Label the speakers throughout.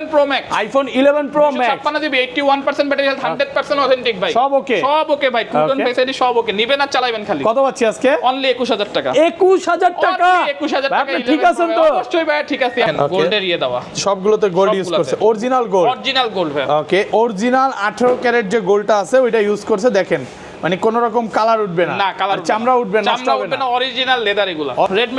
Speaker 1: Pro max
Speaker 2: iPhone eleven pro max
Speaker 1: ছাপ্পান্ন GB eighty one percent battery health hundred percent authentic ভাই।
Speaker 2: সব okay?
Speaker 1: সব ওকে ভাই। Two-tone সব ওকে নিবেন আর চালাবেন খালি।
Speaker 2: কত পাচ্ছি আজকে?
Speaker 1: অনলি একুশ হাজার টাকা।
Speaker 2: একুশ হাজার টাকা?
Speaker 1: একুশ হাজার
Speaker 2: ভাই,
Speaker 1: টাকা
Speaker 2: আপনি ঠিক আছেন তো?
Speaker 1: অবশ্যই ভাই ঠিক আছে। গোল্ডের ইয়ে দেওয়া।
Speaker 2: সবগুলোতে গোল্ড ইউজ করছে। অরিজিনাল গোল্ড
Speaker 1: অরিজিনাল গোল্ড ভাই।
Speaker 2: ওকে অরিজিনাল আঠারো ক্যারেট যে গোল্ডটা আছে ওইটা ইউজ করছে। দেখেন মানে কোনো রকম কালার উঠবে না।
Speaker 1: না কালার
Speaker 2: চামড়া উঠবে না
Speaker 1: চামড়া উঠবে
Speaker 2: না।
Speaker 1: অরিজিনাল লেদার এগুলো।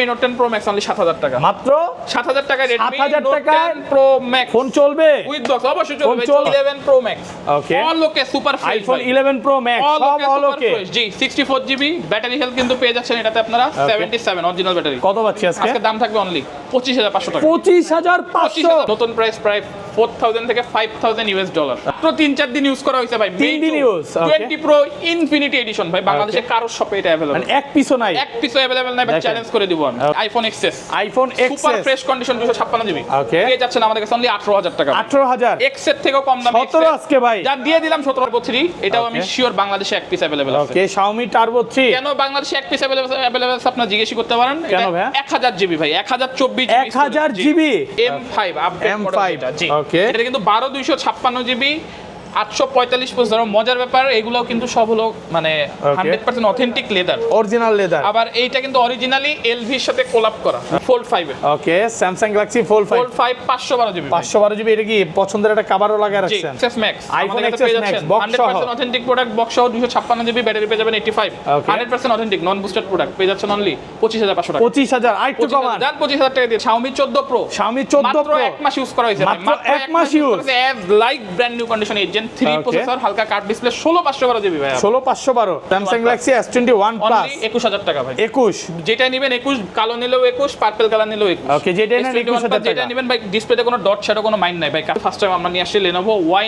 Speaker 1: Note ten pro max only সাত হাজার টাকা।
Speaker 2: মাত্র
Speaker 1: সাত হাজার টাকায় রেডমি
Speaker 2: 7,000
Speaker 1: নোট
Speaker 2: টাকায়
Speaker 1: প্রো ম্যাক্স
Speaker 2: ফোন চলবে?
Speaker 1: উইথ বক্স অবশ্যই চলবে
Speaker 2: চল-
Speaker 1: eleven pro max
Speaker 2: Okay.
Speaker 1: All okay super fresh
Speaker 2: iPhone eleven pro max
Speaker 1: all
Speaker 2: সব অল ওকে
Speaker 1: জি 64 জিবি ব্যাটারি হেলথ কিন্তু পেয়ে যাচ্ছেন এটাতে আপনারা 77 অরিজিনাল ব্যাটারি
Speaker 2: কত পাচ্ছি আজকে?
Speaker 1: আজকে দাম থাকবে অনলি 25500 টাকা।
Speaker 2: পঁচিশ হাজার পাঁচশো।
Speaker 1: নতুন প্রাইস প্রায় 4000 থেকে 5000 ইউএস ডলার তো তিন চার দিন ইউজ করা হয়েছে ভাই।
Speaker 2: তিন দিন use, okay.
Speaker 1: 20 pro infinity edition ভাই বাংলাদেশে কারোর শপে এটা अवेलेबल
Speaker 2: মানে এক পিসও নাই
Speaker 1: এক পিসও अवेलेबल নাই ভাই
Speaker 2: দেখেন।
Speaker 1: চ্যালেঞ্জ করে দিব আমি
Speaker 2: Okay.
Speaker 1: IPhone XS
Speaker 2: iPhone
Speaker 1: super
Speaker 2: XS
Speaker 1: fresh condition 256 GB
Speaker 2: Okay.
Speaker 1: পেয়ে যাচ্ছেন আমাদের কাছে অনলি 18000 টাকা
Speaker 2: আঠারো হাজার
Speaker 1: এক্স এর থেকেও কম দামে
Speaker 2: সতেরো আজকে ভাই
Speaker 1: যা দিয়ে দিলাম 17 প্রো 3 এটাও আমি
Speaker 2: Okay.
Speaker 1: শিওর বাংলাদেশে এক পিস अवेलेबल আছে
Speaker 2: ওকে শাওমি টার্বো থ্রি
Speaker 1: কেন বাংলাদেশে এক পিস অ্যাভেলেবল আছে আপনারা জিজ্ঞেস করতে পারেন
Speaker 2: কেন ভাইয়া?
Speaker 1: এক হাজার জিবি ভাই এক হাজার চব্বিশ
Speaker 2: 1000 GB?
Speaker 1: M five update
Speaker 2: M5, okay.
Speaker 1: এটা কিন্তু বারো দুইশো ছাপ্পান্ন জিবি আটশো পঁয়তাল্লিশ পর্যন্ত মজার ব্যাপার এগুলো কিন্তু সব হলো মানে hundred percent authentic leather
Speaker 2: original leather
Speaker 1: আবার এইটা কিন্তু অরিজিনালি এলভির সাথে কোলাপ করা fold five
Speaker 2: okay Samsung Galaxy fold five
Speaker 1: fold five পাঁচশো বারো জিবি
Speaker 2: পাঁচশো বারো জিবি এটা কি পছন্দের একটা কাবারও লাগা রাখছেন?
Speaker 1: Max
Speaker 2: iPhone XS Max, box সহ।
Speaker 1: অথেন্টিক প্রোডাক্ট বক্স সহ দুশো ছাপ্পান্ন জিবি ব্যাটারি পেয়ে যাবেন eighty
Speaker 2: five
Speaker 1: hundred percent authentic non booster product পেয়ে যাচ্ছেন অনলি পঁচিশ হাজার পাঁচশো টাকা।
Speaker 2: পঁচিশ হাজার আর একটু কমান।
Speaker 1: যান পঁচিশ হাজার টাকা দিয়ে Xiaomi 14 Pro
Speaker 2: Xiaomi 14
Speaker 1: মাত্র এক মাস ইউজ করা হয়েছে।
Speaker 2: মাত্র এক মাস?
Speaker 1: As like brand new condition এই জেন 3 প্রসেসর হালকা কার্ড ডিসপ্লে 16 512 জিবি ভাই।
Speaker 2: ষোলো পাঁচশো বারো। Samsung Galaxy S twenty one plus
Speaker 1: only 21000 টাকা ভাই।
Speaker 2: একুশ।
Speaker 1: যেটা নেবেন 21 কালো নিলেও 21 পার্পল কালার নিলেও 21
Speaker 2: Okay, যেটা
Speaker 1: S21
Speaker 2: 21,000
Speaker 1: যেটা নেবেন ভাই ডিসপ্লেতে কোনো ডট শ্যাডো কোনো মাইন্ড নাই ভাই। ফার্স্ট টাইম আমরা নিয়ে আসছি Lenovo Y90
Speaker 2: Y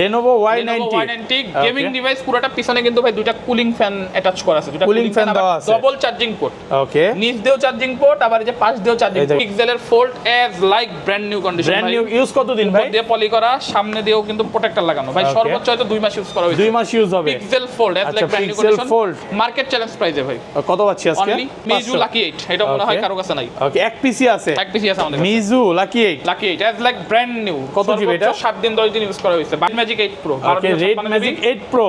Speaker 1: Lenovo
Speaker 2: ninety
Speaker 1: Y90 gaming device পুরোটা পিছনে কিন্তু ভাই দুইটা কুলিং ফ্যান অ্যাটাচ করা আছে।
Speaker 2: Cooling fan দেওয়া আছে।
Speaker 1: ডবল চার্জিং পোর্ট
Speaker 2: ওকে
Speaker 1: নিচ দিয়েও চার্জিং পোর্ট আবার এই যে পাশ দিয়েও চার্জিং পিক্সেলের fold as like brand new condition
Speaker 2: brand new use কতদিন ভাই?
Speaker 1: দিয়ে পলি করা সামনে দিয়েও কিন্তু প্রোটেক্টর লাগানো। ভাই সর্বোচ্চ হয়তো দুই মাস ইউজ করা হয়েছে।
Speaker 2: দুই মাস ইউজ হবে।
Speaker 1: পিক্সেল ফোল্ড
Speaker 2: আচ্ছা, like
Speaker 1: brand
Speaker 2: condition
Speaker 1: market challenge প্রাইসে ভাই।
Speaker 2: কত পাচ্ছি আজকে?
Speaker 1: মিজু লাকি 8 এটা মনে হয়. কারও কাছে নাই।
Speaker 2: ওকে এক পিসি আছে।
Speaker 1: এক পিসি আছে আমাদের
Speaker 2: Meizu lucky eight
Speaker 1: lucky 8 S like brand new
Speaker 2: কত জিবি এটা?
Speaker 1: 7 দিন 10 দিন ইউজ করা হয়েছে। Magic 8
Speaker 2: pro red magic eight pro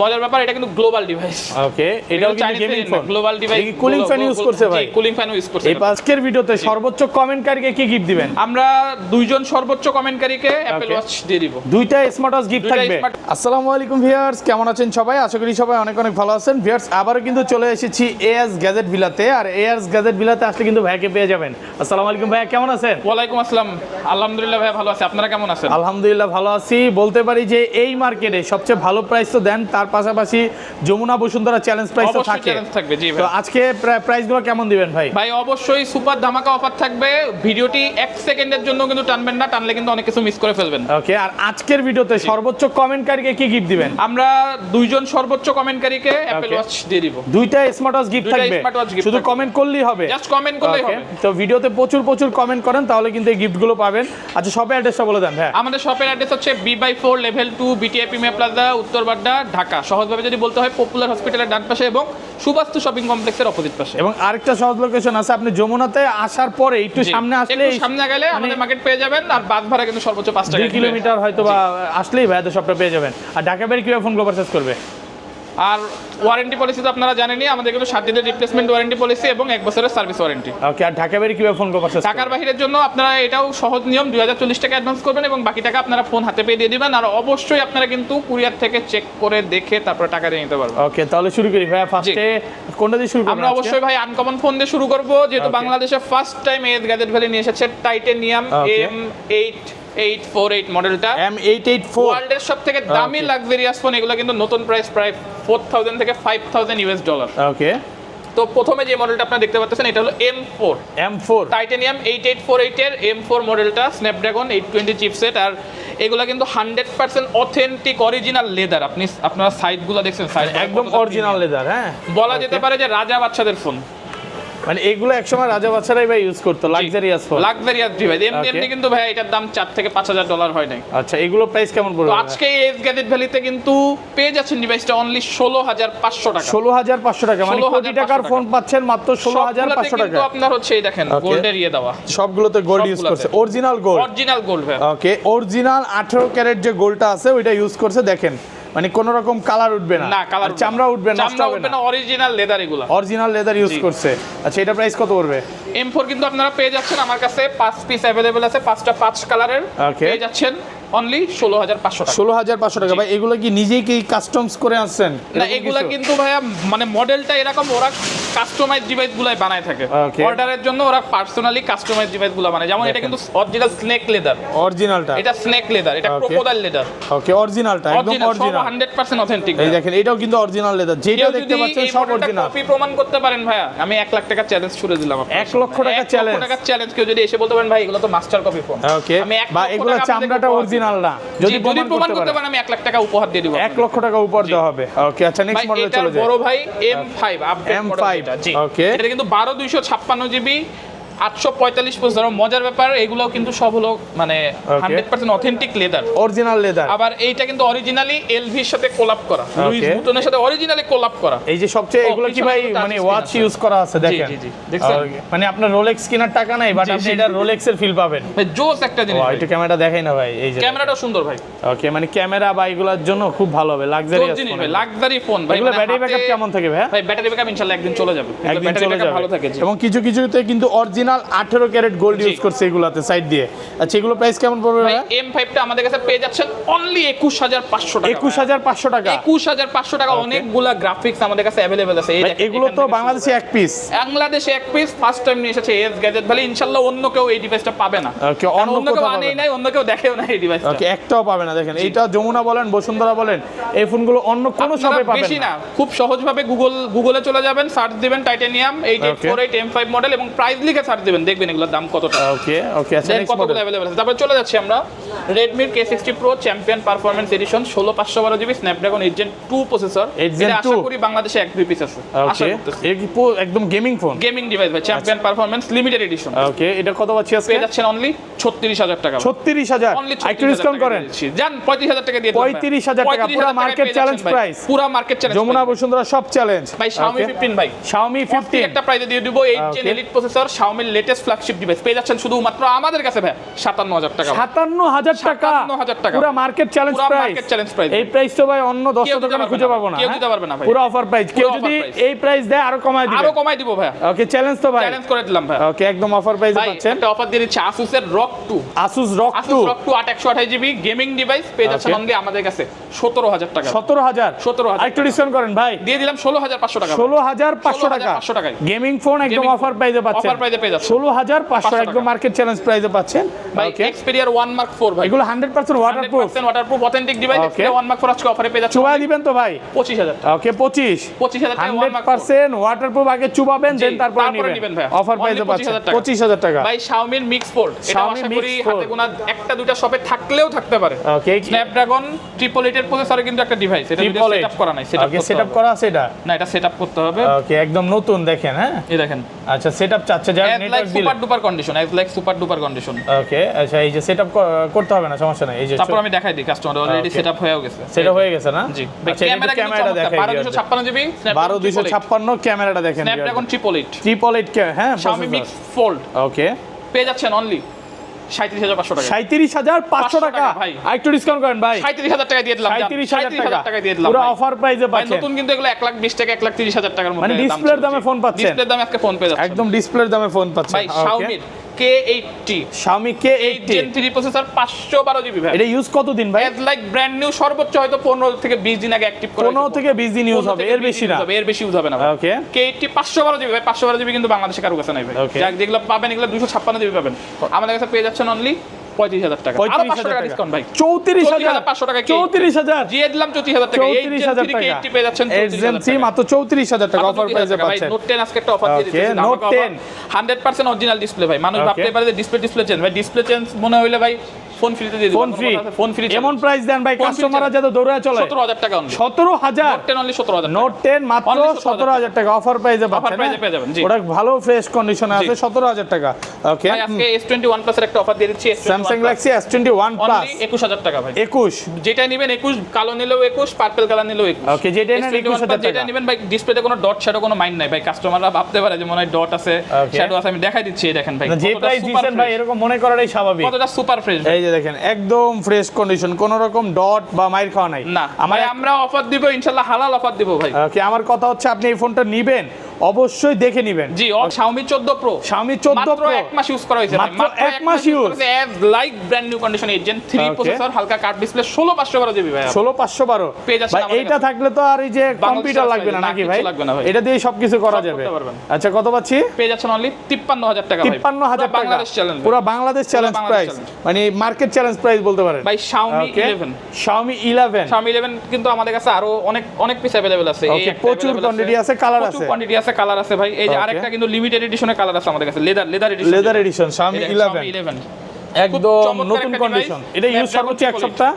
Speaker 1: মজার ব্যাপার এটা কিন্তু গ্লোবাল ডিভাইস
Speaker 2: ওকে এটাও কিন্তু gaming phone
Speaker 1: global device
Speaker 2: cooling fan use করছে ভাই?
Speaker 1: কুলিং ফ্যান ইউজ করছে
Speaker 2: এই আজকের ভিডিওতে সর্বোচ্চ কমেন্টকারীকে কি গিফট দিবেন?
Speaker 1: আমরা দুইজন সর্বোচ্চ কমেন্টকারীকে অ্যাপল ওয়াচ দিয়ে দিব।
Speaker 2: দুইটা স্মার্ট ওয়াচ গিফট থাকবে। আসসালামু আলাইকুম ভিউয়ার্স কেমন আছেন সবাই? আশা করি সবাই অনেক অনেক ভালো আছেন। ভিউয়ার্স আবারও কিন্তু চলে এসেছি এএস গ্যাজেট ভিলাতে আর এএস গ্যাজেট ভিলাতে আসলে কিন্তু ভাইকে পেয়ে যাবেন। আসসালামু আলাইকুম ভাইয়া কেমন আছেন?
Speaker 1: ওয়ালাইকুম আসসালাম। আলহামদুলিল্লাহ ভাই ভালো আছে। আপনারা কেমন আছেন?
Speaker 2: আলহামদুলিল্লাহ ভালো আছি। বলতে পারি যে এই মার্কেটে সবচেয়ে ভালো প্রাইস তো দেন তার পাশাপাশি যমুনা বসুন্ধরা চ্যালেঞ্জ প্রাইস থাকে।
Speaker 1: থাকবে জি
Speaker 2: তো আজকে প্রাইসগুলো কেমন দিবেন ভাই?
Speaker 1: ভাই অবশ্যই সুপার ধামাকা অফার থাকবে। ভিডিওটি এক সেকেন্ডের জন্য কিন্তু টানবেন না টানলে কিন্তু অনেক কিছু মিস করে ফেলবেন।
Speaker 2: ওকে আর আজকের ভিডিওতে সর্বোচ্চ কমেন্টকারীকে কি গিফট দিবেন?
Speaker 1: আমরা দুইজন সর্বোচ্চ কমেন্টকারীকে অ্যাপল ওয়াচ দিয়ে দিব।
Speaker 2: দুইটা স্মার্ট ওয়াচ গিফট থাকবে। শুধু কমেন্ট করলেই হবে।
Speaker 1: জাস্ট কমেন্ট করলেই হবে।
Speaker 2: তো ভিডিওতে প্রচুর প্রচুর কমেন্ট করেন তাহলে কিন্তু এই গিফটগুলো পাবেন। আচ্ছা শপের অ্যাড্রেসটা বলে দেন হ্যাঁ।
Speaker 1: আমাদের শপের অ্যাড্রেস হচ্ছে B by four level two BTI Premier Plaza Uttar Badda Dhaka. সহজভাবে যদি বলতে হয় পপুলার হসপিটালের ডান পাশে এবং সুবাস্তু শপিং কমপ্লেক্সের অপোজিট পাশে।
Speaker 2: এবং আরেকটা সহজ লোকেশন আছে আপনি যমুনাতে আসার পরে একটু। সামনে আসলে
Speaker 1: সামনে গেলে আমাদের মার্কেট পেয়ে যাবেন আর বাস ভাড়া কিন্তু সর্বোচ্চ পাঁচ টাকা
Speaker 2: কিলোমিটার হয়তো বা আসলেই ভাইয়াদের সবটা পেয়ে যাবেন। আর ঢাকা বের কীভাবে ফোন পারচেস করবে?
Speaker 1: আর ওয়ারেন্টি পলিসি তো আপনারা জানেনই আমাদের কিন্তু সাত দিনের রিপ্লেসমেন্ট ওয়ারেন্টি পলিসি এবং এক বছরের সার্ভিস ওয়ারেন্টি
Speaker 2: ওকে আর ঢাকা বের কীভাবে ফোন পারচেস
Speaker 1: টাকার বাইরের জন্য আপনারা এটাও সহজ নিয়ম দুই হাজার চল্লিশ টাকা অ্যাডভান্স করবেন এবং বাকি টাকা আপনারা ফোন হাতে পেয়ে দিয়ে দিবেন। আর অবশ্যই আপনারা কিন্তু কুরিয়ার থেকে চেক করে দেখে তারপরে টাকা দিয়ে নিতে পারবেন।
Speaker 2: ওকে তাহলে শুরু করি ভাইয়া ফার্স্টে কোনটা দিয়ে শুরু করব
Speaker 1: আমরা অবশ্যই ভাই আনকমন ফোন দিয়ে শুরু করব যেহেতু. বাংলাদেশে first time as gadget valley নিয়ে এসেছে
Speaker 2: titanium
Speaker 1: M eight eight four eight মডেলটা
Speaker 2: এম এইট এইট ফোর
Speaker 1: ওয়ার্ল্ডের সব থেকে দামি. লাক্সারিয়াস ফোন এগুলো কিন্তু নতুন প্রাইস প্রায় ফোর থাউজেন্ড থেকে five thousand US dollar
Speaker 2: okay
Speaker 1: তো প্রথমে যে মডেলটা আপনারা দেখতে পাচ্ছেন এটা হলো M four
Speaker 2: M four
Speaker 1: titanium eight eight four এইটের এম ফোর মডেলটা স্ন্যাপড্রাগন এইট টোয়েন্টি চিপসেট আর এগুলো কিন্তু hundred percent authentic original leather আপনি আপনারা সাইডগুলো দেখছেন সাইড
Speaker 2: একদম অরিজিনাল লেদার হ্যাঁ।
Speaker 1: বলা যেতে পারে যে রাজা বাচ্চাদের ফোন
Speaker 2: মানে এগুলো একসময় রাজা বাচ্চারাই ভাই ইউজ করতো লাক্সারিয়াস ফোন
Speaker 1: লাক্সারিয়াস ডিভাইস এমনি এমনি কিন্তু ভাই এটার দাম চার থেকে পাঁচ হাজার ডলার হয় নাই।
Speaker 2: আচ্ছা এগুলো প্রাইস কেমন পড়বে
Speaker 1: তো আজকে এস গ্যাজেট ভ্যালিতে কিন্তু পেয়ে যাচ্ছেন ডিভাইসটা অনলি ষোলো হাজার পাঁচশো টাকা।
Speaker 2: ষোলো হাজার পাঁচশো টাকা মানে
Speaker 1: 16,500
Speaker 2: কোটি টাকার ফোন পাচ্ছেন মাত্র ষোলো হাজার
Speaker 1: সবগুলোতে
Speaker 2: পাঁচশো
Speaker 1: কিন্তু
Speaker 2: টাকা
Speaker 1: আপনার হচ্ছে এই দেখেন গোল্ডের ইয়ে দেওয়া।
Speaker 2: সবগুলোতে গোল্ড ইউজ করছে। অরিজিনাল গোল্ড
Speaker 1: অরিজিনাল গোল্ড ভাই।
Speaker 2: ওকে অরিজিনাল আঠেরো ক্যারেট যে গোল্ডটা আছে ওইটা ইউজ করছে দেখেন। মানে কোনো রকম কালার উঠবে না।
Speaker 1: না কালার
Speaker 2: চামড়া উঠবে না।
Speaker 1: চামড়া উঠবে
Speaker 2: না।
Speaker 1: অরিজিনাল লেদার এগুলা।
Speaker 2: অরিজিনাল লেদার ইউজ করছে। আচ্ছা এটা প্রাইস কত পড়বে?
Speaker 1: এম ফোর কিন্তু আপনারা পেয়ে যাচ্ছেন আমার কাছে পাঁচ পিস অ্যাভেলেবেল আছে পাঁচটা পাঁচ কালারের. পেয়ে যাচ্ছেন। অনলি ষোলো হাজার পাঁচশো
Speaker 2: ষোলো হাজার পাঁচশো টাকা। ভাই এগুলো কি নিজেই কি কাস্টমস করে আসছেন
Speaker 1: না এগুলা কিন্তু ভাইয়া মানে মডেলটা এরকম ওরা কাস্টমাইজ ডিভাইস গুলাই বানায় থাকে। অর্ডারের জন্য ওরা পার্সোনালি কাস্টমাইজ ডিভাইসগুলো বানায়। যেমন এটা কিন্তু অরিজিনাল স্নেক লেদার
Speaker 2: অরিজিনালটা
Speaker 1: এটা স্নেক লেদার এটা ক্রোকোডাইল লেদার
Speaker 2: ওকে অরিজিনালটা একদম
Speaker 1: অরিজিনাল সব
Speaker 2: অরিজিনাল
Speaker 1: 100% অথেন্টিক
Speaker 2: এই দেখেন এটাও কিন্তু অরিজিনাল লেদার যেটা দেখতে পাচ্ছেন সব অরিজিনাল
Speaker 1: কপি প্রমাণ করতে পারেন ভাইয়া আমি 1 লাখ টাকা চ্যালেঞ্জ ছুড়ে দিলাম
Speaker 2: এক লক্ষ টাকা
Speaker 1: এক
Speaker 2: challenge?
Speaker 1: টাকার চ্যালেঞ্জ কেউ যদি এসে বলতে পারেন ভাই এগুলো তো মাস্টার কপি ফোন
Speaker 2: ওকে
Speaker 1: আমি এক
Speaker 2: বা এগুলো চামড়াটা অরিজিনাল না।
Speaker 1: জি,
Speaker 2: যদি
Speaker 1: যদি প্রমাণ করতে
Speaker 2: পারেন
Speaker 1: পারেন আমি 1 লাখ টাকা উপহার দিয়ে দিব
Speaker 2: এক লক্ষ টাকা উপহার দেওয়া হবে। ওকে আচ্ছা নেক্সট মডেলে চলে যাই।
Speaker 1: বড় ভাই M5 আপডেট মডেল এটা জি. এটা কিন্তু 12256 জিবি 845 প্রসেসর মজার ব্যাপার এগুলোও কিন্তু সব হলো মানে 100% অথেন্টিক লেদার
Speaker 2: অরিজিনাল লেদার
Speaker 1: আবার এইটা কিন্তু অরিজিনালি এলভির সাথে কোলাপ করা লুইস বুটনের সাথে অরিজিনালি কোলাপ করা।
Speaker 2: এই যে সবচেয়ে এগুলো কি ভাই মানে ওয়াচ ইউজ করা আছে দেখেন? মানে আপনার রোলেক্স কেনার টাকা নাই বাট আপনি। এটা রোলেক্সের ফিল পাবেন।
Speaker 1: জোস একটা জিনিস
Speaker 2: ও
Speaker 1: ভাই।
Speaker 2: একটু ক্যামেরা দেখাই না ভাই এই যে
Speaker 1: ক্যামেরাটাও সুন্দর ভাই।
Speaker 2: ওকে মানে ক্যামেরা বা এগুলোর জন্য খুব ভালো হবে লাক্সারিয়াস
Speaker 1: জিনিস ভাই লাক্সারি ফোন ভাই
Speaker 2: এগুলো
Speaker 1: মানে
Speaker 2: ব্যাটারি ব্যাকআপ কেমন থাকে ভাই
Speaker 1: ভাই ব্যাটারি ব্যাকআপ ইনশাআল্লাহ একদিন চলে যাবে। ব্যাটারি ব্যাকআপ ভালো থাকে
Speaker 2: এবং কিছু কিছুতে কিন্তু অরিজিনাল 18 ক্যারেট গোল্ড ইউজ করছে এগুলাতে সাইড দিয়ে। আচ্ছা এগুলো প্রাইস কেমন পড়বে
Speaker 1: ভাই
Speaker 2: ভাই
Speaker 1: M5 টা আমাদের কাছে পেয়ে যাচ্ছেন অনলি 21500 টাকা।
Speaker 2: একুশ হাজার পাঁচশো টাকা।
Speaker 1: একুশ হাজার পাঁচশো টাকা অনেকগুলা গ্রাফিক্স আমাদের কাছে অ্যাভেলেবেল আছে। এই
Speaker 2: এগুলো তো বাংলাদেশে এক পিস
Speaker 1: বাংলাদেশে এক পিস ফার্স্ট টাইম নিয়ে এসেছে এস গ্যাজেট ভাই ইনশাল্লাহ অন্য কেউ এই ডিভাইসটা পাবে না।
Speaker 2: ওকে অন্য
Speaker 1: কেউ আনেই নাই অন্য কেউ দেখেও না এই ডিভাইসটা
Speaker 2: ওকে একটাও পাবে না দেখেন। এইটা যমুনা বলেন বসুন্ধরা বলেন এই ফোনগুলো অন্য কোনো শপে পাবেন
Speaker 1: বেশি
Speaker 2: না।
Speaker 1: খুব সহজভাবে গুগল গুগলে চলে যাবেন সার্চ দিবেন titanium eight eight
Speaker 2: Okay.
Speaker 1: Four eight M five model এবং প্রাইস লিখে সার্চ দিবেন দেখবেন এগুলোর দাম কতটা।
Speaker 2: ওকে ওকে আচ্ছা
Speaker 1: কতগুলো অ্যাভেলেবল আছে? তারপর চলে যাচ্ছি আমরা sixty pro champion performance edition ষোলো পাঁচশো বারো GB Snapdragon
Speaker 2: eight gen processor
Speaker 1: এটা আশা করি বাংলাদেশে এক দুই পিস আছে। আশা
Speaker 2: ওকে
Speaker 1: করতেছি
Speaker 2: একদম গেমিং ফোন
Speaker 1: গেমিং ডিভাইস ভাই champion performance limited edition
Speaker 2: okay এটা কত পাচ্ছি আজকে?
Speaker 1: পেয়ে যাচ্ছেন অনলি ছত্রিশ হাজার টাকা।
Speaker 2: ছত্রিশ হাজার?
Speaker 1: অনলি
Speaker 2: একটু ডিসকাউন্ট করেন।
Speaker 1: পঁয়ত্রিশ হাজার টাকা দিয়ে
Speaker 2: 35,000 টাকা, পুরা market challenge price।
Speaker 1: পুরো মার্কেট চ্যালেঞ্জ
Speaker 2: যমুনা বসুন্ধরা সব চ্যালেঞ্জ
Speaker 1: ভাই Xiaomi 15 ভাই।
Speaker 2: Xiaomi 15
Speaker 1: একটা প্রাইজে দিয়ে দিব eight gen
Speaker 2: Okay.
Speaker 1: Elite processor Xiaomi latest flagship device পেয়ে যাচ্ছেন শুধুমাত্র আমাদের কাছে ভাই সাতান্ন হাজার টাকা।
Speaker 2: সাতান্ন হাজার টাকা।
Speaker 1: 57,000 টাকা।
Speaker 2: পুরো মার্কেট চ্যালেঞ্জ
Speaker 1: পুরা
Speaker 2: প্রাইস
Speaker 1: market challenge price।
Speaker 2: এই প্রাইস তো ভাই অন্য দশ দোকানে খুঁজে পাবো না
Speaker 1: কেউ
Speaker 2: হ্যাঁ?
Speaker 1: দিতে পারবে না ভাই।
Speaker 2: পুরো অফার প্রাইস কেউ যদি এই প্রাইস দেয় আরও কমায় দিবে।
Speaker 1: আরও কমাই দিব ভাই।
Speaker 2: ওকে চ্যালেঞ্জ তো ভাই।
Speaker 1: চ্যালেঞ্জ করে দিলাম ভাই।
Speaker 2: ওকে একদম অফার প্রাইসে পাচ্ছেন।
Speaker 1: একটা অফার দিয়ে দিচ্ছি
Speaker 2: Asus ROG two
Speaker 1: Asus ROG two আট একশো আঠাশ জিবি গেমিং ডিভাইস পেয়ে যাচ্ছেন. অনলি আমাদের কাছে। সতেরো হাজার টাকা।
Speaker 2: সতেরো হাজার
Speaker 1: 17,000
Speaker 2: আরেকটু ডিসকাউন্ট করেন ভাই।
Speaker 1: দিয়ে দিলাম ষোলো হাজার পাঁচশো টাকা।
Speaker 2: ষোলো হাজার পাঁচশো টাকা।
Speaker 1: 16,500 টাকায়।
Speaker 2: গেমিং ফোন একদম অফার। প্রাইসে পাচ্ছেন।
Speaker 1: price এ পেয়ে।
Speaker 2: ষোলো হাজার পাঁচশো একদম মার্কেট চ্যালেঞ্জ প্রাইসে পাচ্ছেন।
Speaker 1: ভাই এক্সপেরিয়ার ওয়ান মার্ক ফোর ভাই।
Speaker 2: এগুলো hundred
Speaker 1: percent waterproof waterproof
Speaker 2: authentic
Speaker 1: device one mark four আজকে অফারে পেয়ে যাচ্ছে
Speaker 2: চুবাই দিবেন তো ভাই?
Speaker 1: পঁচিশ হাজার
Speaker 2: ওকে পঁচিশ।
Speaker 1: পঁচিশ হাজার
Speaker 2: হান্ড্রেড
Speaker 1: মার্ক
Speaker 2: পার্সেন্ট ওয়াটারপ্রুফ আগে চুবাবেন দেন তারপরে
Speaker 1: তারপরে
Speaker 2: নেবেন। অফার প্রাইসে পাচ্ছেন। পঁচিশ হাজার টাকা।
Speaker 1: ভাই শাওমির মিক্স ফোল্ড এটা আশা করি হাতে গোনা একটা দুইটা শপে থাকলেও থাকতে পারে।
Speaker 2: ওকে
Speaker 1: স্ন্যাপড্রাগন ট্রিপল এইটের প্রসেসরে কিন্তু একটা ডিভাইস এটা সেটআপ করা নাই সেটআপ
Speaker 2: করা আছে এটা?
Speaker 1: না এটা সেটআপ করতে হবে।
Speaker 2: ওকে একদম নতুন দেখেন হ্যাঁ?
Speaker 1: এই দেখেন।
Speaker 2: আচ্ছা সেটআপ চাচ্ছে যার like
Speaker 1: super duper condition as like super duper condition
Speaker 2: okay আচ্ছা এই যে সেটআপ করতে হবে না সমস্যা নাই। এই যে
Speaker 1: তারপর আমি দেখাই দিই কাস্টমার অলরেডি. সেটআপ হয়েও গেছে।
Speaker 2: সেটা হয়ে গেছে না?
Speaker 1: জি।
Speaker 2: আচ্ছা
Speaker 1: ক্যামেরা
Speaker 2: ক্যামেরাটা দেখাই
Speaker 1: বারো দুশো ছাপ্পান্ন জিবি
Speaker 2: বারো দুইশো ছাপ্পান্ন ক্যামেরাটা দেখেন
Speaker 1: Snapdragon triple eight
Speaker 2: triple eight হ্যাঁ
Speaker 1: শাওমি মিক্স ফোল্ড
Speaker 2: ওকে
Speaker 1: পেয়ে যাচ্ছেন অনলি সাঁত্রিশ হাজার পাঁচশো টাকা।
Speaker 2: সাঁত্রিশ হাজার পাঁচশো টাকা।
Speaker 1: ভাই।
Speaker 2: একটু ডিসকাউন্ট করেন ভাই।
Speaker 1: সাঁত্রিশ হাজার টাকা দিয়ে দিলাম
Speaker 2: সাঁত্রিশ হাজার টাকা।
Speaker 1: দিয়ে দিলাম
Speaker 2: পুরো। অফার প্রাইসে পাচ্ছেন।
Speaker 1: নতুন কিন্তু এগুলো এক লাখ বিশ টাকা এক লাখ তিরিশ হাজার টাকার মধ্যে
Speaker 2: মানে ডিসপ্লের দামে ফোন পাচ্ছেন।
Speaker 1: ডিসপ্লের দামে আজকে ফোন পেয়ে যাচ্ছে
Speaker 2: একদম ডিসপ্লের দামে ফোন পাচ্ছেন।
Speaker 1: ভাই শাওমির K eighty
Speaker 2: Xiaomi K
Speaker 1: eighty three processor পাঁচশো বারো জিবি ভাই।
Speaker 2: এটা ইউজ কতদিন ভাই?
Speaker 1: লাইক ব্র্যান্ড নিউ সর্বোচ্চ হয়তো পনেরো থেকে বিশ দিন আগে অ্যাক্টিভ করে
Speaker 2: পনেরো থেকে বিশ দিন ইউজ হবে এর বেশি না।
Speaker 1: এর বেশি ইউজ হবে না
Speaker 2: ওকে
Speaker 1: কে এইটটি পাঁচশো বারো জিবি ভাই পাঁচশো বারো জিবি কিন্তু বাংলাদেশে কারও কাছে নাই ভাই। যেগুলো পাবেন এগুলো দুশো ছাপ্পান্ন জিবি পাবেন। আমাদের কাছে পেয়ে যাচ্ছেন অনলি পঁয়ত্রিশ হাজার টাকা।
Speaker 2: পঁয়ত্রিশ হাজার
Speaker 1: টাকা
Speaker 2: টাকা।
Speaker 1: ডিসকাউন্ট ভাই।
Speaker 2: চৌত্রিশ হাজার।
Speaker 1: 34,500 টাকা
Speaker 2: চৌত্রিশ হাজার।
Speaker 1: জিয়ে দিলাম চৌত্রিশ হাজার টাকা।
Speaker 2: চৌত্রিশ হাজার টাকা।
Speaker 1: পেয়ে যাচ্ছেন
Speaker 2: এজেন্সি মাত্র চৌত্রিশ হাজার টাকা অফার প্রাইসে পাচ্ছেন
Speaker 1: নোট টেন আজকে একটা অফার দিয়ে দিচ্ছি
Speaker 2: Note 10
Speaker 1: hundred percent original display ভাই। মানুষ. ভাবতে পারে যে ডিসপ্লে ডিসপ্লে চেঞ্জ ভাই ডিসপ্লে চেঞ্জ মনে হইলে ভাই ফোন ফ্রিতে দিয়ে
Speaker 2: ফোন ফ্রি।
Speaker 1: ফোন ফ্রি
Speaker 2: এমন প্রাইস দেন ভাই কাস্টমাররা। যাতে দৌড়ে চলে।
Speaker 1: সতেরো হাজার টাকা অনলি।
Speaker 2: সতেরো হাজার?
Speaker 1: টেন অনলি সতেরো হাজার
Speaker 2: নোট টেন মাত্র
Speaker 1: 17,000
Speaker 2: টাকা। অফার প্রাইসে
Speaker 1: price এ পেয়ে যাবেন, জি।
Speaker 2: ওটা ভালো ফ্রেশ কন্ডিশনে আছে সতেরো হাজার টাকা। ওকে
Speaker 1: ভাই আজকে এস টোয়েন্টি ওয়ান প্লাসের একটা অফার দিয়ে দিচ্ছি
Speaker 2: Galaxy S twenty plus
Speaker 1: only একুশ হাজার টাকা ভাই।
Speaker 2: একুশ?
Speaker 1: যেটা নেবেন একুশ কালো নিলেও একুশ পার্পল কালার নিলেও একুশ।
Speaker 2: ওকে যেটা
Speaker 1: S21
Speaker 2: একুশ হাজার
Speaker 1: যেটা নেবেন ভাই ডিসপ্লেতে কোনো ডট শ্যাডো কোনো মাইন্ড নাই ভাই। কাস্টমাররা ভাবতে পারে যে মনে হয় ডট আছে শ্যাডো আছে আমি দেখাই দিচ্ছি দেখেন ভাই।
Speaker 2: যে প্রাইস দিচ্ছেন ভাই এরকম মনে করাটাই স্বাভাবিক।
Speaker 1: কতটা সুপার ফ্রেশ
Speaker 2: এই যে দেখেন একদম ফ্রেশ কন্ডিশন কোন রকম ডট বা মাইর খাওয়া নাই।
Speaker 1: না
Speaker 2: আমার
Speaker 1: আমরা অফার দিব ইনশাল্লাহ হালাল অফার দিব ভাই।
Speaker 2: ওকে আমার কথা হচ্ছে আপনি এই ফোনটা নিবেন অবশ্যই দেখে নিবেন
Speaker 1: জি ও Xiaomi 14 Pro
Speaker 2: Xiaomi 14
Speaker 1: মাত্র
Speaker 2: Pro
Speaker 1: এক মাস ইউজ করা হয়েছে ভাই,
Speaker 2: মাত্র এক মাস use?
Speaker 1: As like brand new condition এই জেন 3
Speaker 2: Okay.
Speaker 1: প্রসেসর হালকা কাট ডিসপ্লে 16512 জিবি ভাই
Speaker 2: ষোলো পাঁচশো বারো
Speaker 1: পেয়ে যাচ্ছেন
Speaker 2: ভাই
Speaker 1: আমাদের
Speaker 2: এইটা
Speaker 1: কাছে।
Speaker 2: থাকলে তো আর এই যে কম্পিউটার
Speaker 1: charge
Speaker 2: লাগবে না
Speaker 1: লাগবে না,
Speaker 2: নাকি
Speaker 1: কিচ্ছু
Speaker 2: ভাই
Speaker 1: লাগবে না ভাই।
Speaker 2: এটা দিয়ে সবকিছু করা
Speaker 1: সব
Speaker 2: যাবে
Speaker 1: করতে পারবেন।
Speaker 2: আচ্ছা কত পাচ্ছি
Speaker 1: পেয়ে যাচ্ছেন অনলি 53000 টাকা ভাই
Speaker 2: তিপ্পান্ন হাজার
Speaker 1: পুরো
Speaker 2: টাকা
Speaker 1: বাংলাদেশ চ্যালেঞ্জ
Speaker 2: পুরো Bangladesh challenge
Speaker 1: Bangladesh
Speaker 2: price
Speaker 1: challenge।
Speaker 2: মানে মার্কেট চ্যালেঞ্জ প্রাইস বলতে পারেন
Speaker 1: ভাই Xiaomi
Speaker 2: Okay.
Speaker 1: 11
Speaker 2: Xiaomi 11
Speaker 1: Xiaomi 11 কিন্তু আমাদের কাছে আরো অনেক অনেক পিস अवेलेबल আছে এই
Speaker 2: Okay,
Speaker 1: একটা
Speaker 2: প্রচুর
Speaker 1: available
Speaker 2: quantity আছে, colour
Speaker 1: প্রচুর
Speaker 2: আছে।
Speaker 1: কোয়ান্টিটি আছে কালার আছে ভাই। এই যে আরেকটা কিন্তু লিমিটেড এডিশনের কালার আছে আমাদের কাছে leather leather edition
Speaker 2: leather edition Xiaomi 11
Speaker 1: 11
Speaker 2: একদম নতুন কন্ডিশন এটা ইউজ সর্বোচ্চ এক সপ্তাহ।